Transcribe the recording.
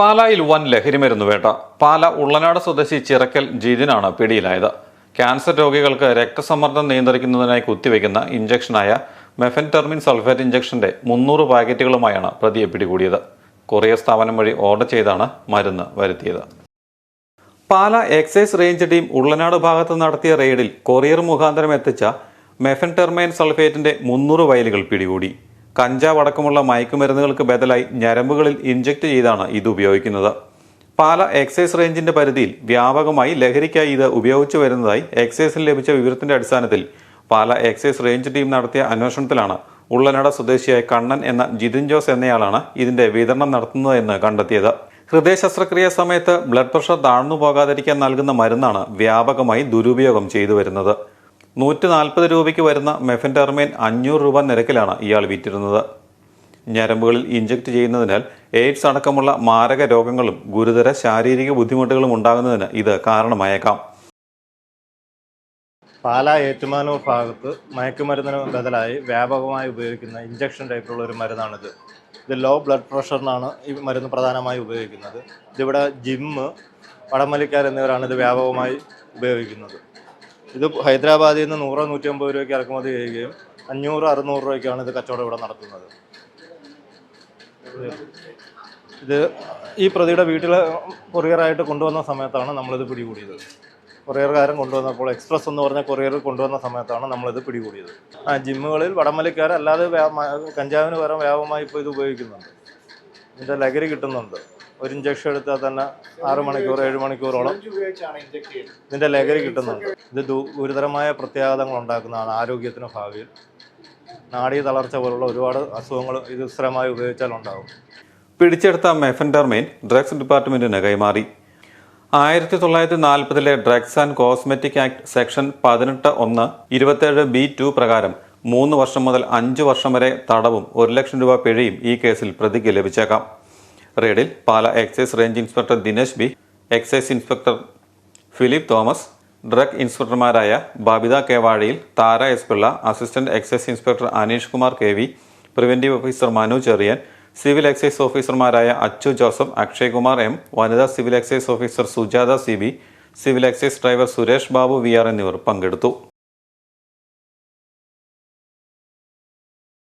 പാലായിൽ വൻ ലഹരിമരുന്ന് വേട്ട. പാല ഉള്ളനാട് സ്വദേശി ചിറക്കൽ ജിതിനാണ് പിടിയിലായത്. ക്യാൻസർ രോഗികൾക്ക് രക്തസമ്മർദ്ദം നിയന്ത്രിക്കുന്നതിനായി കുത്തിവെക്കുന്ന ഇഞ്ചക്ഷനായ മെഫൻടെർമിൻ സൾഫേറ്റ് ഇഞ്ചക്ഷന്റെ മുന്നൂറ് പാക്കറ്റുകളുമായാണ് പ്രതിയെ പിടികൂടിയത്. കൊറിയർ സ്ഥാപനം വഴി ഓർഡർ ചെയ്താണ് മരുന്ന് വരുത്തിയത്. Pala excise range team Ullanad ഭാഗത്ത് നടത്തിയ റെയ്ഡിൽ കൊറിയർ മുഖാന്തരം എത്തിച്ച മെഫൻടെർമൈൻ സൾഫേറ്റിന്റെ മുന്നൂറ് വയലുകൾ പിടികൂടി. കഞ്ചാവ് അടക്കമുള്ള മയക്കുമരുന്നുകൾക്ക് ബദലായി ഞരമ്പുകളിൽ ഇഞ്ചക്ട് ചെയ്താണ് ഇത് ഉപയോഗിക്കുന്നത്. പാല എക്സൈസ് റേഞ്ചിന്റെ പരിധിയിൽ വ്യാപകമായി ലഹരിക്കായി ഇത് ഉപയോഗിച്ചു വരുന്നതായി എക്സൈസിൽ ലഭിച്ച വിവരത്തിന്റെ അടിസ്ഥാനത്തിൽ പാല എക്സൈസ് റേഞ്ച് ടീം നടത്തിയ അന്വേഷണത്തിലാണ് ഉള്ളനട സ്വദേശിയായ കണ്ണൻ എന്ന ജിതിൻ ജോസ് എന്നയാളാണ് ഇതിന്റെ വിതരണം നടത്തുന്നതെന്ന് കണ്ടെത്തിയത്. ഹൃദയ ശസ്ത്രക്രിയ സമയത്ത് ബ്ലഡ് പ്രഷർ താഴ്ന്നു പോകാതിരിക്കാൻ നൽകുന്ന മരുന്നാണ് വ്യാപകമായി ദുരുപയോഗം ചെയ്തു വരുന്നത്. നൂറ്റി നാൽപ്പത് രൂപയ്ക്ക് വരുന്ന മെഫൻഡർമേൻ അഞ്ഞൂറ് രൂപ നിരക്കിലാണ് ഇയാൾ വിറ്റിരുന്നത്. ഞരമ്പുകളിൽ ഇഞ്ചക്ട് ചെയ്യുന്നതിനാൽ എയ്ഡ്സ് അടക്കമുള്ള മാരക രോഗങ്ങളും ഗുരുതര ശാരീരിക ബുദ്ധിമുട്ടുകളും ഉണ്ടാകുന്നതിന് ഇത് കാരണമായേക്കാം. പാലാ ഏറ്റുമാനൂർ ഭാഗത്ത് മയക്കുമരുന്നിന് ബദലായി വ്യാപകമായി ഉപയോഗിക്കുന്ന ഇഞ്ചക്ഷൻ ടൈപ്പിലുള്ള ഒരു മരുന്നാണിത്. ഇത് ലോ ബ്ലഡ് പ്രഷറിനാണ് ഈ മരുന്ന് പ്രധാനമായി ഉപയോഗിക്കുന്നത്. ഇതിവിടെ ജിമ്മ് വടമലിക്കാർ എന്നിവരാണ് ഇത് വ്യാപകമായി ഉപയോഗിക്കുന്നത്. ഇത് ഹൈദരാബാദിൽ നിന്ന് നൂറോ നൂറ്റി അമ്പത് രൂപയ്ക്ക് ഇറക്കുമതി ചെയ്യുകയും അഞ്ഞൂറ് അറുന്നൂറ് രൂപയ്ക്കാണ് ഇത് കച്ചവടം ഇവിടെ നടത്തുന്നത്. ഇത് ഈ പ്രതിയുടെ വീട്ടിൽ കൊറിയറായിട്ട് കൊണ്ടുവന്ന സമയത്താണ് നമ്മളിത് പിടികൂടിയത്. കൊറിയർകാരൻ കൊണ്ടുവന്നപ്പോൾ എക്സ്പ്രസ് എന്ന് പറഞ്ഞ കൊറിയർ കൊണ്ടുവന്ന സമയത്താണ് നമ്മളിത് പിടികൂടിയത്. ആ ജിമ്മുകളിൽ വടംവലിക്കാർ അല്ലാതെ കഞ്ചാവിന് പകരം വ്യാപകമായി ഇപ്പോൾ ഇത് ഉപയോഗിക്കുന്നുണ്ട്. ഇതിന്റെ ലഹരി കിട്ടുന്നുണ്ട്. ഒരു ഇഞ്ചക്ഷൻ എടുത്താൽ തന്നെ ആറ് മണിക്കൂർ ഏഴ് മണിക്കൂറോളം ഇതിന്റെ ലഹരി കിട്ടുന്നുണ്ട്. ഇത് ഗുരുതരമായ പ്രത്യാഘാതങ്ങൾ ഉണ്ടാക്കുന്നതാണ് ആരോഗ്യത്തിന് ഭാവിയിൽ. നാഡീ തളർച്ച പോലുള്ള ഒരുപാട് അസുഖങ്ങൾ ഇത് സ്ഥിരമായി ഉപയോഗിച്ചാൽ ഉണ്ടാകും പിടിച്ചെടുത്ത മെഫന്റർമൈൻ ഡ്രഗ്സ് ഡിപ്പാർട്ട്മെന്റിന് കൈമാറി. ആയിരത്തി തൊള്ളായിരത്തി നാൽപ്പതിലെ drugs and cosmetic act section പതിനെട്ട് ഒന്ന് ഇരുപത്തേഴ് ബി ടു പ്രകാരം മൂന്ന് വർഷം മുതൽ അഞ്ച് വർഷം വരെ തടവും ഒരു ലക്ഷം രൂപ പിഴയും ഈ കേസിൽ പ്രതിക്ക് ലഭിച്ചേക്കാം. റെയ്ഡിൽ Pala excise range inspector Dinesh B excise inspector Philip Thomas drug ഇൻസ്പെക്ടർമാരായ Babitha K Vazhayil Thara S Pillai assistant excise inspector Aneesh Kumar K V preventive officer Manu Cherian civil excise ഓഫീസർമാരായ അച്ചു ജോസഫ് അക്ഷയ് കുമാർ എം വനിതാ civil excise officer Sujatha C B civil excise driver Suresh Babu V R എന്നിവർ പങ്കെടുത്തു.